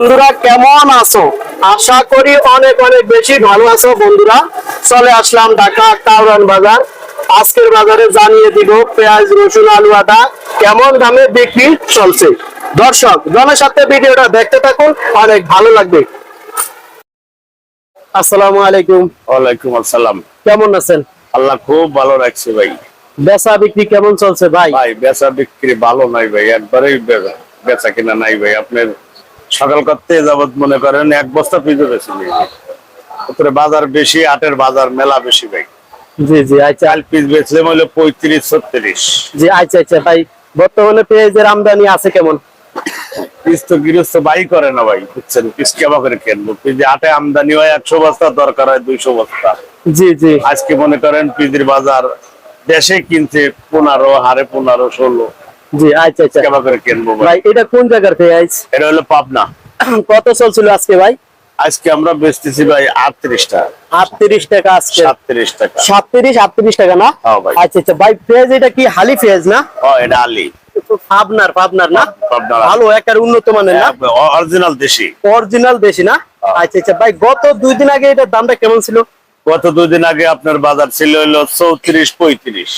বন্ধুরা কেমন আছো? আশা করি অনেক অনেক বেশি ভালো আছো বন্ধুরা। চলে আসলাম ঢাকা কাউরান বাজার। আজকের বাজারে জানিয়ে দিব পেঁয়াজ রসুন আলু আদা কেমন দামে বিক্রি চলছে। দর্শক জনের সাথে ভিডিওটা দেখতে থাকুন অনেক ভালো লাগবে। আসসালামু আলাইকুম। ওয়ালাইকুম আসসালাম। কেমন আছেন? আল্লাহ খুব ভালো রাখছে ভাই। বেচা বিক্রি কেমন চলছে ভাই? ভাই বেচা বিক্রি ভালো নাই ভাই একবারেই বে- বেচা কিনা নাই ভাই। আপনার সকাল করতে যাবত মনে করেন এক বস্তা পিজো বেশি উপরে বাজার বেশি আটের বাজার মেলা বেশি ভাই। জি জি আচ্ছা। চাল পিস বেচলে হলো পঁয়ত্রিশ ছত্রিশ। জি আচ্ছা আচ্ছা ভাই। বর্তমানে পেঁয়াজের আমদানি আছে কেমন? পিস তো গৃহস্থ বাই করে না ভাই বুঝছেন? পিস কেবা করে কিনবো? পিজে আটে আমদানি হয় একশো বস্তা দরকার হয় দুইশো বস্তা। জি জি। আজকে মনে করেন পিজির বাজার দেশে কিনছে পনেরো হারে পনেরো ষোলো। জি আচ্ছা আচ্ছা। করে কিনবো ভাই। এটা কোন জায়গার পেঁয়াজ এটা হলো পাবনা। কত চলছিল আজকে ভাই? আজকে আমরা বেচতেছি ভাই আটত্রিশ টাকা। আটত্রিশ টাকা আজকে। সাতত্রিশ টাকা। সাতত্রিশ আটত্রিশ টাকা না? হ্যাঁ ভাই। আচ্ছা আচ্ছা। ভাই পেঁয়াজ এটা কি হালি পেঁয়াজ না? ও এটা আলি পাবনার পাবনার না? পাবনার। ভালো একার উন্নত মানের না? অরিজিনাল দেশি। অরিজিনাল দেশি না? হ্যাঁ। আচ্ছা আচ্ছা। ভাই গত দুই দিন আগে এটার দামটা কেমন ছিল? গত দুদিন আগে আপনার বাজার ছিল হলো চৌত্রিশ পঁয়ত্রিশ।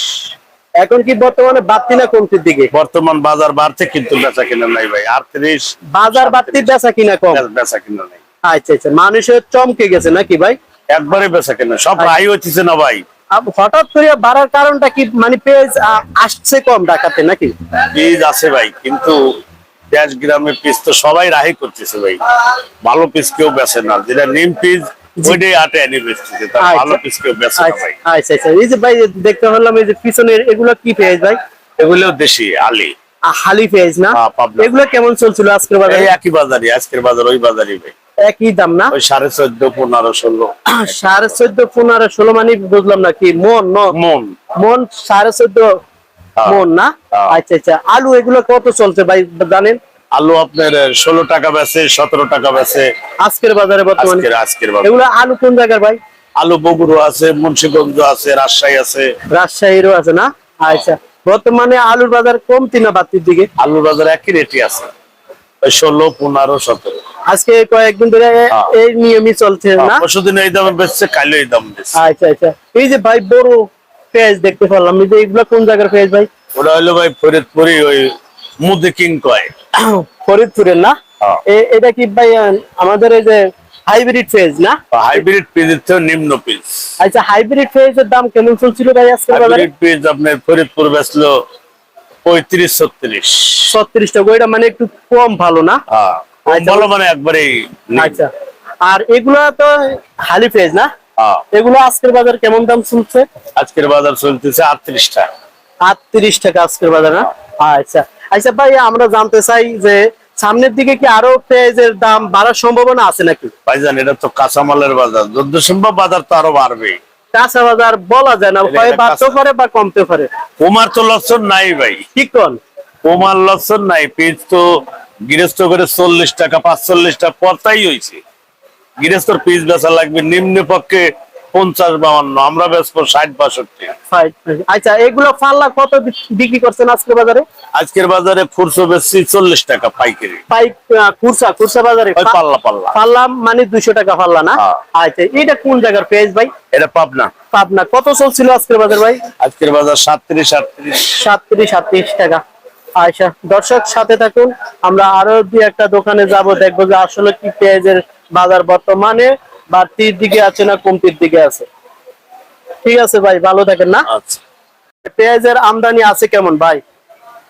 এখন কি বর্তমানে বাড়তি না কমতির দিকে? বর্তমান বাজার বাড়ছে কিন্তু বেচা কিনা নাই ভাই আটত্রিশ বাজার বাড়তি বেচা কিনা কম? বেচা কিনা নাই। আচ্ছা আচ্ছা মানুষের চমকে গেছে নাকি ভাই? একবারে বেচা কিনা সব রাই হচ্ছে না ভাই। হঠাৎ করে বাড়ার কারণটা কি মানে পেঁয়াজ আ- আসছে কম ঢাকাতে নাকি? বীজ আছে ভাই কিন্তু দেশ গ্রামের পিস তো সবাই রাহি করতেছে ভাই। ভালো পিস কেউ বেচে না। যেটা নিম পিস ওইটাই আটে এনে তার। ভালো পিস কেউ বেচে না ভাই। আচ্ছা আচ্ছা। এই যে ভাই দেখতে পারলাম এই যে পিছনের এগুলো কি পেঁয়াজ ভাই? এগুলো দেশি আলি হালি পেঁয়াজ না? এগুলো কেমন চলছিল আজকের বাজারে? একই বাজারই আজকের বাজার ওই বাজারই ভাই। একই দাম না? ওই সাড়ে চোদ্দ পনেরো ষোলো। সাড়ে চোদ্দ পনেরো ষোলো মানে বুঝলাম না কি মন ন? মন। মন সাড়ে চোদ্দ হ্যাঁ। মন না? হ্যাঁ। আচ্ছা আচ্ছা। আলু এগুলো কত চলছে ভাই জানেন? আলু আপনার ষোলো টাকা বেচে সতেরো টাকা বেচে। আজকের বাজারে বর্তমানে? আজকের এগুলো আলু কোন জায়গার ভাই? আলু বগুড়ো আছে মুন্সিগঞ্জ আছে রাজশাহী আছে। রাজশাহীরও আছে না? আচ্ছা বর্তমানে আলুর বাজার কমতি না বাতির দিকে? আলুর বাজার একই রেটই আছে। ষোলো পনেরো সতেরো। আজকে কয়েকদিন ধরে হ্যাঁ। এই নিয়মই চলছে না? পরশুদিন এই দামে বেচছে কাইলে এই দাম বেচছে। আচ্ছা আচ্ছা। এই যে ভাই বড় পেঁয়াজ দেখতে পারলাম এই যে এগুলো কোন জায়গার পেঁয়াজ ভাই? ওটা হলো ভাই ফরিদপুরি ওই মুদি কিং কয় ফরিদপুরের না। এটা কি ভাই আমাদের এই যে হাইব্রিড পেঁয়াজ না? হাইব্রিড পিসের থেকে নিম্ন পিস আচ্ছা হাইব্রিড পেঁয়াজের দাম কেমন চলছিল ভাই আজকে হাইব্রিড পিস আপনার ফরিদপুর বেচলো পঁয়ত্রিশ ছত্রিশ। ছত্রিশ টাকা ওইটা মানে একটু কম ভালো না? হ্যাঁ আচ্ছা। ভালো মানে একবারেই আচ্ছা। আর এগুলা তো হালি পেঁয়াজ না? এগুলো আজকের বাজার কেমন দাম চলছে? আজকের বাজার চলতেছে আটত্রিশ টাকা। আটত্রিশ টাকা আজকের বাজার না? আচ্ছা। আচ্ছা ভাই আমরা জানতে চাই যে সামনের দিকে কি আরও পেঁয়াজের দাম বাড়ার সম্ভাবনা আছে নাকি? ভাইজান এটা তো কাঁচামালের বাজার। যত সম্ভব বাজার তো আরও বাড়বে। কাঁচা বাজার বলা যায় না হয় একটা পারে বা কমতে পারে? ওমার তো লক্ষণ নাই ভাই। ঠিক কোন? ওমার লক্ষণ নাই পিস তো গৃহস্থ করে চল্লিশ টাকা পাঁচচল্লিশ টাকা পর্তাই হয়েছে। গৃহস্থর পিস বেচা লাগবে নিম্ন পক্ষে পঞ্চাশ বাউন্ন আমরা বেচবো ষাট বাষট্টি। আচ্ছা এগুলো পাল্লা কত বিক্রি করছেন আজকে বাজারে? আজকের বাজারে খুরশো বেচছি চল্লিশ টাকা পাইকারি। কুরসা কুরসা বাজারে পাল্লা পাল্লা। পাল্লা মানে দুইশো টাকা পাল্লা না? হ্যাঁ। আচ্ছা এটা কোন জায়গার পেঁয়াজ ভাই? এটা পাবনা। পাবনা। কত চলছিল আজকের বাজার ভাই? আজকের বাজার সাতত্রিশ আটত্রিশ। সাতত্রিশ সাতত্রিশ টাকা। আচ্ছা দর্শক সাথে থাকুন। আমরা আরও দুই একটা দোকানে যাব দেখব যে আসলে কি পেঁয়াজের বাজার বর্তমানে। বাড়তির দিকে আছে না কমতির দিকে আছে? ঠিক আছে ভাই ভালো থাকেন না? আচ্ছা। পেঁয়াজের আমদানি আছে কেমন ভাই?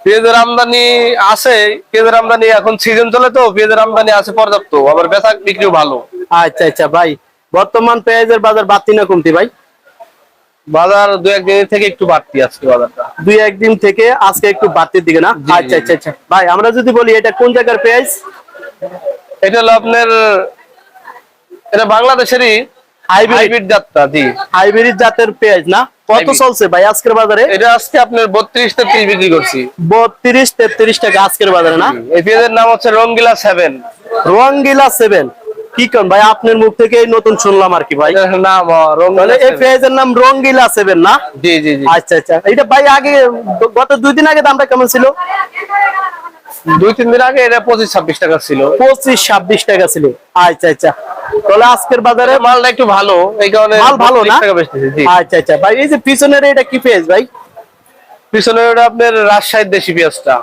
পেঁয়াজের আমদানি আছে পেঁয়াজের আমদানি এখন সিজন চলে তো পেঁয়াজের আমদানি আছে পর্যাপ্ত আবার বেচা বিক্রিও ভালো। আচ্ছা আচ্ছা ভাই বর্তমান পেঁয়াজের বাজার বাড়তি না কমতি ভাই? বাজার দু একদিন থেকে একটু বাড়তি আজকে বাজারটা। দুই একদিন থেকে আজকে একটু বাড়তির দিকে না? আচ্ছা আচ্ছা আচ্ছা। ভাই আমরা যদি বলি এটা কোন জায়গার পেঁয়াজ? এটা হলো আপনার এটা বাংলাদেশেরই হাইব্রিড জাতটা জি। হাইব্রিড জাতের পেঁয়াজ না? কত চলছে ভাই আজকের বাজারে? এটা আজকে আপনার বত্রিশ তেত্রিশ বিক্রি করছি। বত্রিশ তেত্রিশ টাকা আজকের বাজারে না? এই পেঁয়াজের নাম হচ্ছে রঙ্গিলা সেভেন। রঙ্গিলা সেভেন। কি কন ভাই আপনার মুখ থেকে এই নতুন শুনলাম আর কি ভাই। নাম এই। পেঁয়াজের নাম রঙ্গিলা সেভেন না? জি জি জি। আচ্ছা আচ্ছা। এটা ভাই আগে গত দুই দিন আগে দামটা কেমন ছিল? দুই তিন দিন আগে এটা পঁচিশ ছাব্বিশ টাকা ছিল। পঁচিশ ছাব্বিশ টাকা ছিল। আচ্ছা আচ্ছা। তাহলে আজকের বাজারে মালটা একটু ভালো এই কারণে মাল ভালো না? 32 টাকা বেচতেছি জি। আচ্ছা আচ্ছা। ভাই এই যে পিছনের এটা কি পেঁয়াজ ভাই? পিছনে ওটা আপনার রাজশাহীর দেশি পেঁয়াজটা।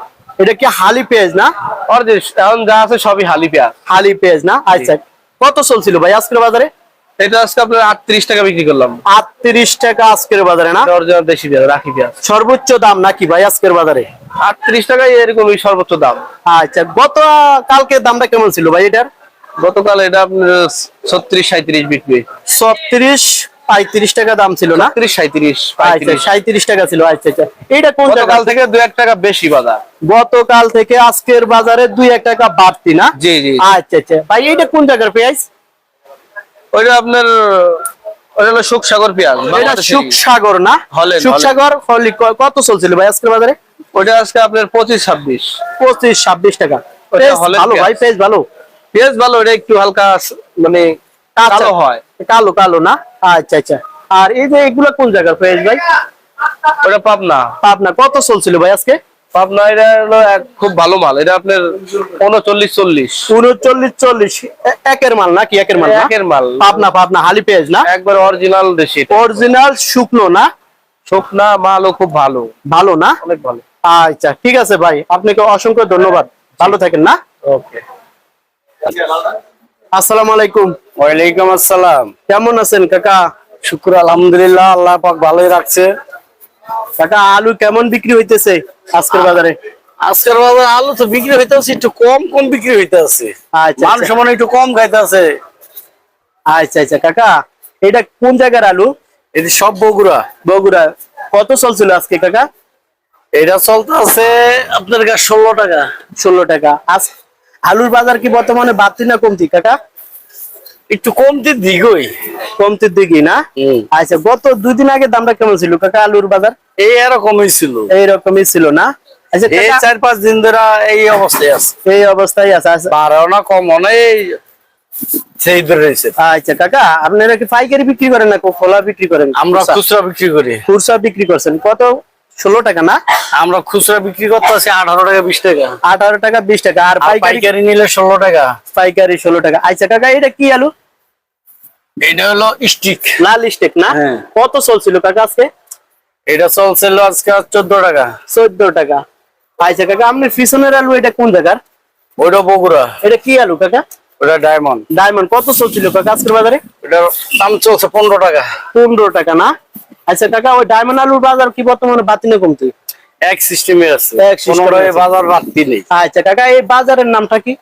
এটা কি হালি পেঁয়াজ না? এখন যা আছে সবই হালি পেঁয়াজ। হালি পেঁয়াজ না? আচ্ছা। কত চলছিল ভাই আজকের বাজারে? এটা আজকে আপনার আটত্রিশ টাকা বিক্রি করলাম। আটত্রিশ টাকা আজকের বাজারে না? অরিজিনাল দেশি পেঁয়াজ রাখি পেঁয়াজ সর্বোচ্চ দাম নাকি ভাই আজকের বাজারে? আটত্রিশ টাকায় এরকমই সর্বোচ্চ দাম। আচ্ছা গত কালকে দামটা কেমন ছিল ভাই এটার? গতকাল এটা আপনার ছত্রিশ সাঁত্রিশ বিক্রি। ছত্রিশ পঁয়ত্রিশ টাকা দাম ছিল না? সাঁত্রিশ আচ্ছা সাঁত্রিশ টাকা ছিল আচ্ছা আচ্ছা। কোন থেকে এক টাকা বেশি বাজার। গতকাল থেকে আজকের বাজারে দুই এক টাকা বাড়তি না? জি জি আচ্ছা আচ্ছা। ভাই এইটা কোন জায়গার পেঁয়াজ ওইটা আপনার ওটা হলো সুখসাগর পেঁয়াজ এটা সুখসাগর না? সুখসাগর হলি কত চলছিল ভাই আজকের বাজারে? ওটা আজকে আপনার পঁচিশ ছাব্বিশ। পঁচিশ ছাব্বিশ টাকা। ভালো ভাই পেঁয়াজ। ভালো। পেঁয়াজ ভালো এটা একটু হালকা মানে কালো হয়। কালো কালো না? আচ্ছা আচ্ছা। আর এই যে এগুলা কোন জায়গার পেঁয়াজ ভাই? ওটা পাবনা। পাবনা। কত চলছিল ভাই আজকে? পাবনা এটা হলো খুব ভালো মাল। এটা আপনার উনচল্লিশ চল্লিশ। উনচল্লিশ চল্লিশ। একের মাল না কি একের মাল একের মাল। পাবনা পাবনা হালি পেঁয়াজ না? একবার অরিজিনাল দেশি অরিজিনাল শুকনো না? শুকনা মালও খুব ভালো। ভালো না? অনেক ভালো। আচ্ছা ঠিক আছে ভাই। আপনাকে অসংখ্য ধন্যবাদ। ভালো থাকেন না? ওকে। আসসালামু আলাইকুম। ওয়ালাইকুম আসসালাম। কেমন আছেন কাকা? শুক্র আলহামদুলিল্লাহ আল্লাহ পাক ভালোই রাখছে। কাকা আলু কেমন বিক্রি হইতেছে আজকের বাজারে? আজকের বাজার আলু তো বিক্রি হইতেছে একটু কম কম বিক্রি হইতেছে। আচ্ছা মানুষ আচ্ছা। মানে একটু কম খাইতেছে। আচ্ছা আচ্ছা কাকা এটা কোন জায়গার আলু? এটি সব বগুড়া। বগুড়া। কত চলছিল আজকে কাকা? এটা চলতে আছে আপনার কাছে ষোলো টাকা। ষোলো টাকা। আজ আলুর বাজার কি বর্তমানে বাড়তি না কমতি কাকা? একটু কমতে দিগই। কমতির দিকে না? আচ্ছা গত দুই দিন আগে দামটা কেমন ছিল? কাকা আলুর বাজার? এই এরকমই ছিল। এইরকমই ছিল না? আচ্ছা এই চার পাঁচ দিন ধরে এই অবস্থায় আছে। এই অবস্থায় আছে। আচ্ছা। বাড়াও না কম অনেক সেই রয়েছে। আচ্ছা কাকা আপনারা কি পাইকারি বিক্রি করেন না খোলা বিক্রি করেন? আমরা? খুচরা বিক্রি করি। খুচরা বিক্রি করছেন। কত ষোলো টাকা না? আমরা খুচরা বিক্রি করতে আছি আঠারো টাকা বিশ টাকা। আঠারো টাকা বিশ টাকা। আর পাইকারি নিলে ষোলো টাকা। পাইকারি ষোলো টাকা। আচ্ছা কাকা এটা কি আলু? এটা হলো স্টিক। লাল স্টিক না? হ্যাঁ। কত চলছিল কাকা আজকে? এটা চলছিল আজকে চোদ্দ টাকা। চোদ্দ টাকা। আচ্ছা কাকা আপনার পিছনের আলু এটা কোন জায়গার? ওইটা বগুড়া। এটা কি আলু কাকা? ওটা ডায়মন্ড। ডায়মন্ড। কত চলছিল কাকা আজকের বাজারে? এটার দাম চলছে পনেরো টাকা। পনেরো টাকা না? আচ্ছা কাকা ওই ডায়মন্ড আলুর বাজার কি বর্তমানে বাতি না কমতি? এক সিস্টেমে আছে। এক সিস্টেমে বাজার বাড়তি নেই। আচ্ছা কাকা এই বাজারের নামটা কি?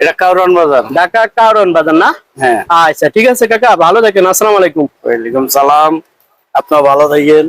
এটা কাউরন বাজার। ঢাকা কাউরন বাজার না? হ্যাঁ। আচ্ছা ঠিক আছে কাকা ভালো থাকেন আসসালামু আলাইকুম। ওয়ালাইকুম সালাম। আপনার ভালো থাকেন।